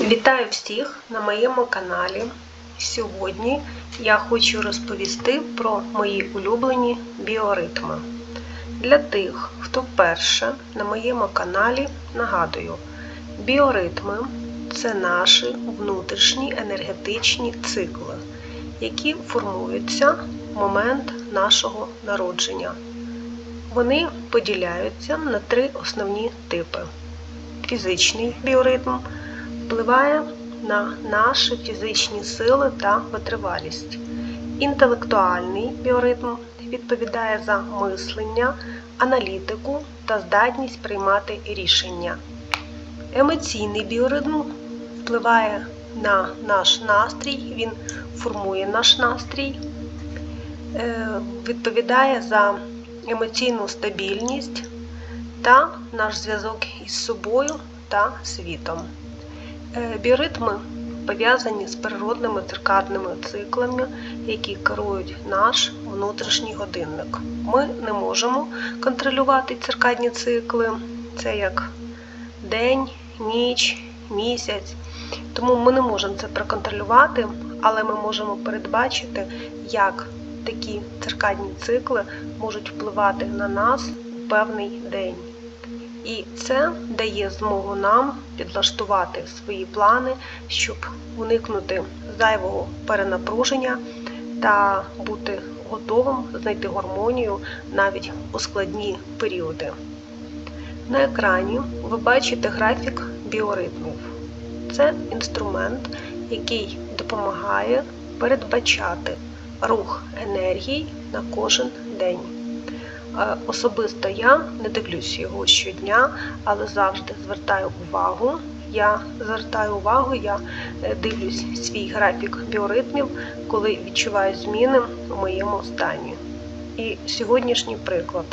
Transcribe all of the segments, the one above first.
Вітаю всіх на моєму каналі. Сьогодні я хочу розповісти про мої улюблені біоритми. Для тих, хто вперше на моєму каналі, нагадую, біоритми це наші внутрішні енергетичні цикли, які формуються в момент нашого народження. Вони поділяються на три основні типи: фізичний біоритм впливає на наші фізичні сили та витривалість. Інтелектуальний біоритм відповідає за мислення, аналітику та здатність приймати рішення. Емоційний біоритм впливає на наш настрій, він формує наш настрій, е, відповідає за емоційну стабільність та наш зв'язок із собою та світом. Е, Біоритми пов'язані з природними циркадними циклами, які керують наш внутрішній годинник. Ми не можемо контролювати циркадні цикли, це як день, ніч, місяць. Тому ми не можемо це проконтролювати, але ми можемо передбачити, як такі циркадні цикли можуть впливати на нас у певний день. І це дає змогу нам підлаштувати свої плани, щоб уникнути зайвого перенапруження та бути готовим знайти гармонію навіть у складні періоди. На екрані ви бачите графік біоритмів. Це інструмент, який допомагає передбачати рух енергії на кожен день. Е, Особисто я не дивлюсь його щодня, але завжди звертаю увагу. Я звертаю увагу, я е, дивлюсь свій графік біоритмів, коли відчуваю зміни у моєму стані. І сьогоднішній приклад.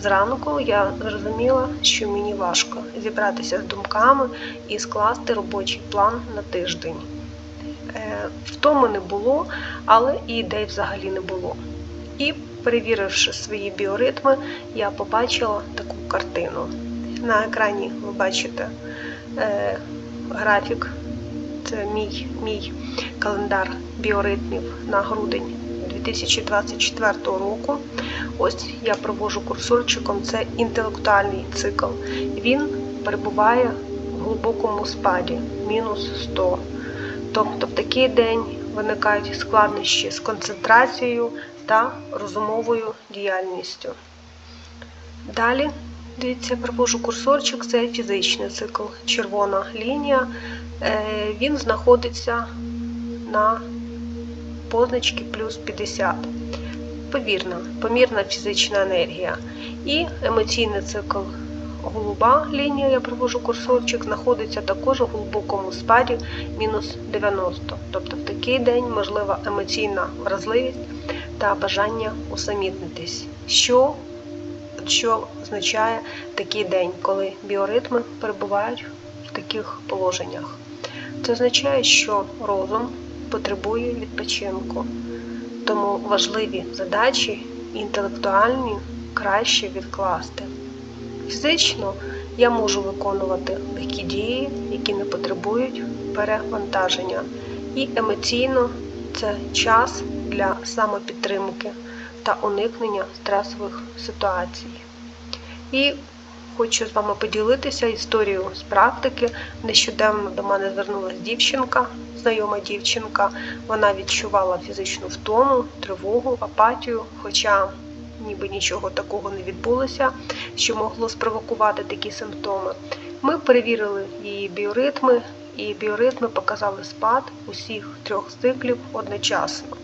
Зранку я зрозуміла, що мені важко зібратися з думками і скласти робочий план на тиждень. Е, Втоми не було, але і ідей взагалі не було. І перевіривши свої біоритми, я побачила таку картину. На екрані ви бачите е, графік, це мій, мій календар біоритмів на грудень 2024 року. Ось я провожу курсорчиком, це інтелектуальний цикл. Він перебуває в глибокому спаді, мінус 100. Тобто в такий день виникають складнощі з концентрацією та розумовою діяльністю. Далі, дивіться, я провожу курсорчик, це фізичний цикл, червона лінія. Е, Він знаходиться на позначці плюс 50. Повірна, помірна фізична енергія. І емоційний цикл голуба лінія, я провожу курсорчик, знаходиться також у глибокому спаді мінус 90. Тобто в такий день можлива емоційна вразливість та бажання усамітнитись, що, що означає такий день, коли біоритми перебувають в таких положеннях. Це означає, що розум потребує відпочинку, тому важливі задачі інтелектуальні краще відкласти. Фізично я можу виконувати легкі дії, які не потребують перевантаження. І емоційно це час для самопідтримки та уникнення стресових ситуацій. І хочу з вами поділитися історією з практики. Нещодавно до мене звернулася дівчинка, знайома дівчинка. Вона відчувала фізичну втому, тривогу, апатію, хоча ніби нічого такого не відбулося, що могло спровокувати такі симптоми. Ми перевірили її біоритми, і біоритми показали спад усіх трьох циклів одночасно.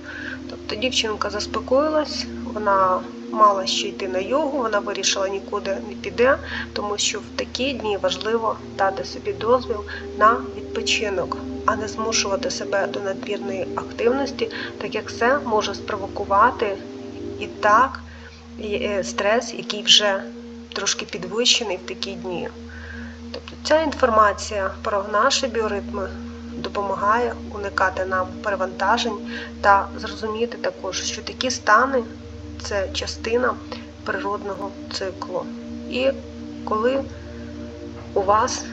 Тобто дівчинка заспокоїлась, вона мала ще йти на йогу, вона вирішила нікуди не піде, тому що в такі дні важливо дати собі дозвіл на відпочинок, а не змушувати себе до надмірної активності, так як це може спровокувати і так е, стрес, який вже трошки підвищений в такі дні. Тобто ця інформація про наші біоритми допомагає уникати нам перевантажень та зрозуміти також, що такі стани це частина природного циклу. І коли у вас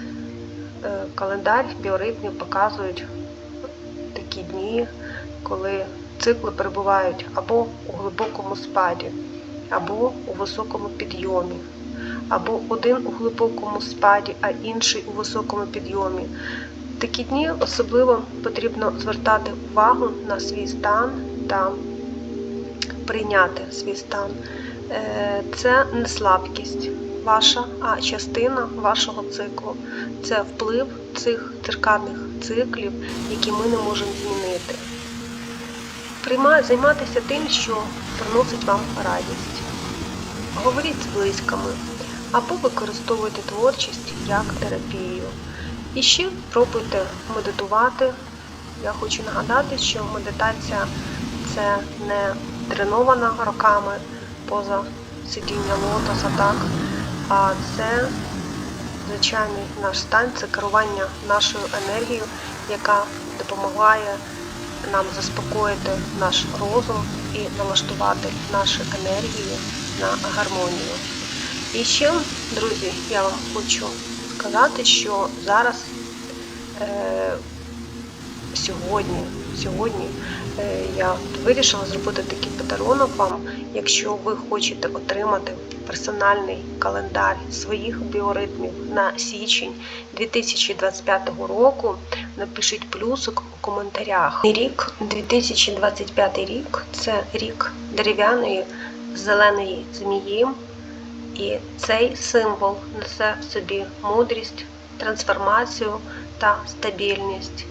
е, календар біоритмів показують такі дні, коли цикли перебувають або у глибокому спаді, або у високому підйомі, або один у глибокому спаді, а інший у високому підйомі. Такі дні особливо потрібно звертати увагу на свій стан та прийняти свій стан. Е, Це не слабкість ваша, а частина вашого циклу. Це вплив цих циркадних циклів, які ми не можемо змінити. Прийма- Займайтеся тим, що приносить вам радість. Говоріть з близькими або використовуйте творчість як терапію. І ще пробуйте медитувати. Я хочу нагадати, що медитація це не тренована роками поза сидіння лотоса, так, а це звичайний наш стан, це керування нашою енергією, яка допомагає нам заспокоїти наш розум і налаштувати наші енергії на гармонію. І ще, друзі, я вам хочу сказати, що зараз е, сьогодні, сьогодні е, я вирішила зробити такий подарунок вам, якщо ви хочете отримати персональний календар своїх біоритмів на січень 2025 року. Напишіть плюсик у коментарях. Рік 2025 рік це рік дерев'яної зеленої змії, і цей символ несе в собі мудрість, трансформацію та стабільність.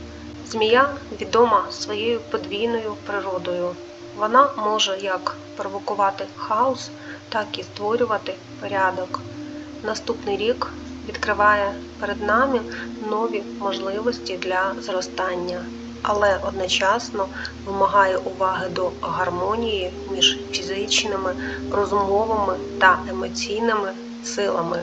Змія відома своєю подвійною природою. Вона може як провокувати хаос, так і створювати порядок. Наступний рік відкриває перед нами нові можливості для зростання, але одночасно вимагає уваги до гармонії між фізичними, розумовими та емоційними силами.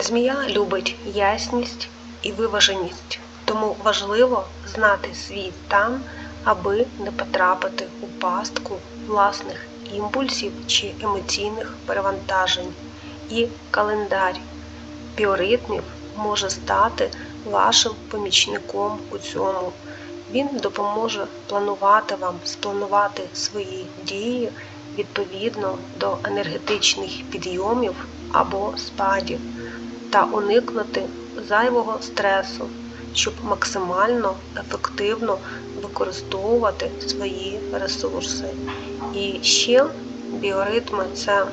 Змія любить ясність і виваженість, тому важливо знати свій стан, аби не потрапити у пастку власних імпульсів чи емоційних перевантажень. І календар біоритмів може стати вашим помічником у цьому. Він допоможе планувати вам, спланувати свої дії відповідно до енергетичних підйомів або спадів та уникнути зайвого стресу, щоб максимально ефективно використовувати свої ресурси. І ще біоритми це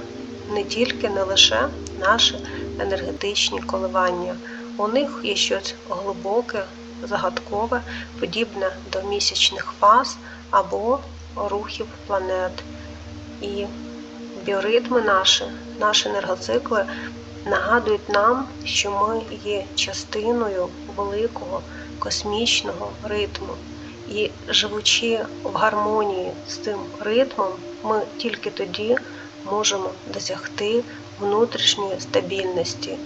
не тільки не лише наші енергетичні коливання. У них є щось глибоке, загадкове, подібне до місячних фаз або рухів планет. І біоритми наші, наші енергоцикли нагадують нам, що ми є частиною великого космічного ритму. І живучи в гармонії з цим ритмом, ми тільки тоді можемо досягти внутрішньої стабільності.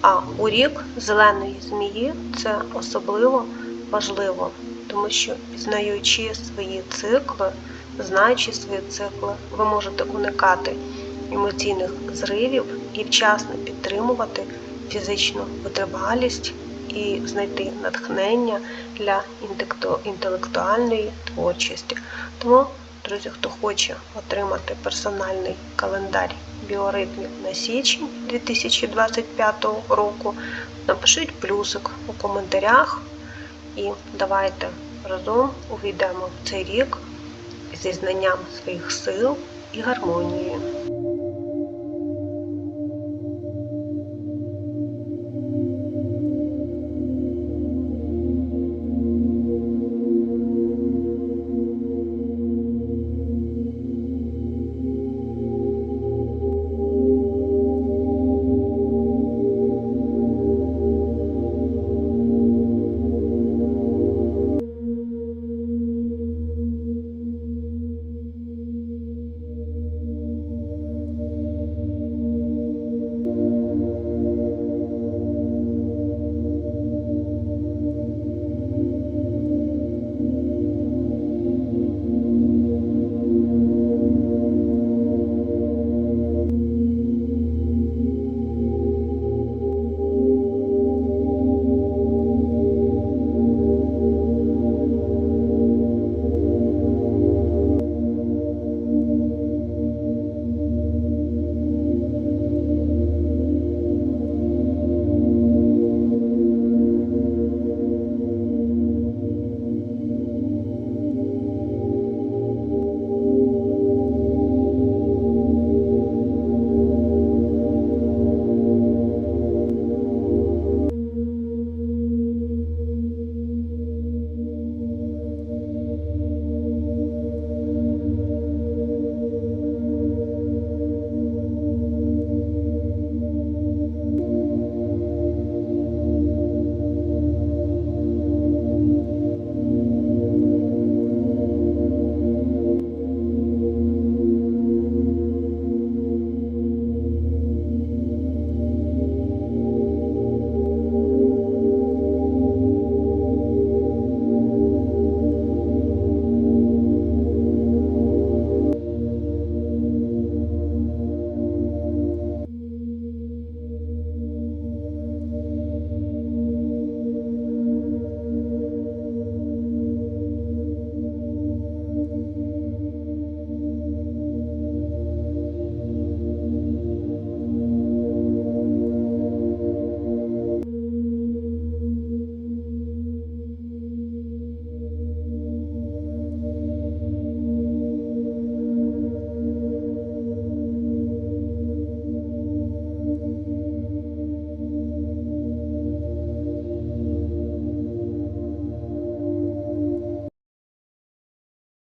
А у рік зеленої змії це особливо важливо, тому що пізнаючи свої цикли, знаючи свої цикли, ви можете уникати емоційних зривів і вчасно підтримувати фізичну витривалість і знайти натхнення для інтелектуальної творчості. Тому, друзі, хто хоче отримати персональний календар біоритмів на січень 2025 року, напишіть плюсик у коментарях і давайте разом увійдемо в цей рік зі знанням своїх сил і гармонією.